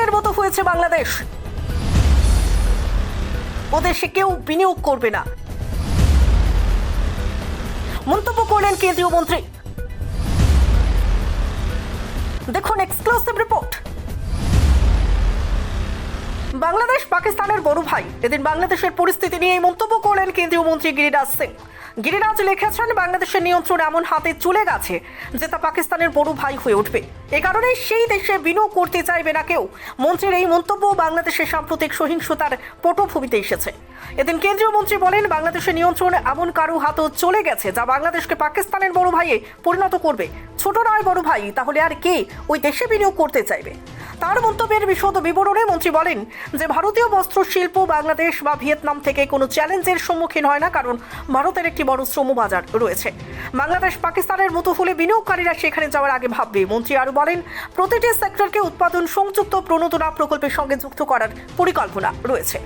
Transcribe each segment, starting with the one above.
পাকিস্তানের মতো হয়েছে বাংলাদেশ। ওদেশে কেউ বিনিয়োগ করবে না। মন্তব্য করলেন কেন্দ্রীয় মন্ত্রী। দেখুন এক্সক্লুসিভ রিপোর্ট বাংলাদেশ, পাকিস্তানের বড় ভাই। এদিন বাংলাদেশের পরিস্থিতি নিয়ে এই মন্তব্য করলেন কেন্দ্রীয় মন্ত্রী গিরিরাজ সিং। গিরিরাজ লিখেছেন, বাংলাদেশের নিয়ন্ত্রণ এমন হাতে চলে গেছে যে তা পাকিস্তানের বড় ভাই হয়ে উঠবে। এ কারণে সেই দেশে বিনিয়োগ করতে চাইবে না কেউ। মন্ত্রীর এই মন্তব্য বাংলাদেশের সাম্প্রতিক সহিংসতার পটভূমিতে এসেছে। এদিন কেন্দ্রীয় মন্ত্রী বলেন, বাংলাদেশের নিয়ন্ত্রণ এমন কারও হাতও চলে গেছে যা বাংলাদেশকে পাকিস্তানের বড় ভাইয়ে পরিণত করবে। ছোট নয় বড় ভাই, তাহলে আর কে ওই দেশে বিনিয়োগ করতে চাইবে? তার মন্তব্যের বিশদ বিবরণে মন্ত্রী বলেন যে ভারতীয় বস্ত্র শিল্প বাংলাদেশ বা ভিয়েতনাম থেকে কোনো চ্যালেঞ্জের সম্মুখীন হয় না, কারণ ভারতের একটি বড় শ্রম বাজার রয়েছে। বাংলাদেশ, পাকিস্তানের মতো হলে বিনিয়োগকারীরা সেখানে যাওয়ার আগে ভাববে, মন্ত্রী আরও বলেন, প্রতিটি সেক্টরকে উৎপাদন সংযুক্ত প্রণোদনা প্রকল্পের সঙ্গে যুক্ত করার পরিকল্পনা রয়েছে।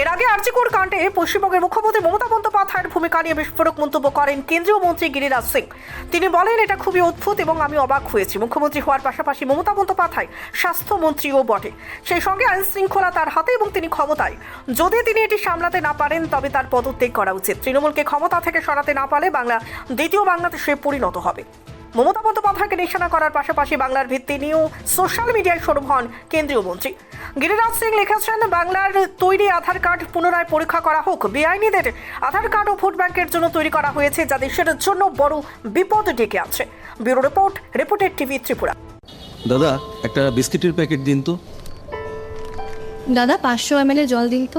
এর আগে আর্জিকোর কাণ্ডে পশ্চিমবঙ্গের মুখ্যমন্ত্রী মমতা বন্দ্যোপাধ্যায়ের ভূমিকা নিয়ে বিস্ফোরক মন্তব্য করেন কেন্দ্রীয় মন্ত্রী গিরিরাজ সিং। তিনি বলেন, এটা খুবই অদ্ভুত এবং আমি অবাক হয়েছি। মুখ্যমন্ত্রী হওয়ার পাশাপাশি মমতা বন্দ্যোপাধ্যায় স্বাস্থ্যমন্ত্রীও বটে। সেই সঙ্গে আইন শৃঙ্খলা তার হাতে এবং তিনি ক্ষমতায়। যদি তিনি এটি সামলাতে না পারেন, তবে তার পদত্যাগ করা উচিত। তৃণমূলকে ক্ষমতা থেকে সরাতে না পারলে বাংলা দ্বিতীয় বাংলাদেশে পরিণত হবে। মমতা বন্দ্যোপাধ্যায়কে নিশানা করার পাশাপাশি বাংলার ভিত্তি নিয়েও সোশ্যাল মিডিয়ায় সরব হন কেন্দ্রীয় মন্ত্রী। গিরিরাজ সিং লিখেছেন বাংলার তৈরি আধার কার্ড পুনরায় পরীক্ষা করা হোক। বেআইনিদের আধার কার্ড ও ভোট ব্যাংকের জন্য তৈরি করা হয়েছে যা দেশের জন্য বড় বিপদ ডেকে আছে bureau report reported TV Tripura. দাদা একটা বিস্কিটের প্যাকেট দিন তো। দাদা পাঁচশো এম জল দিন তো।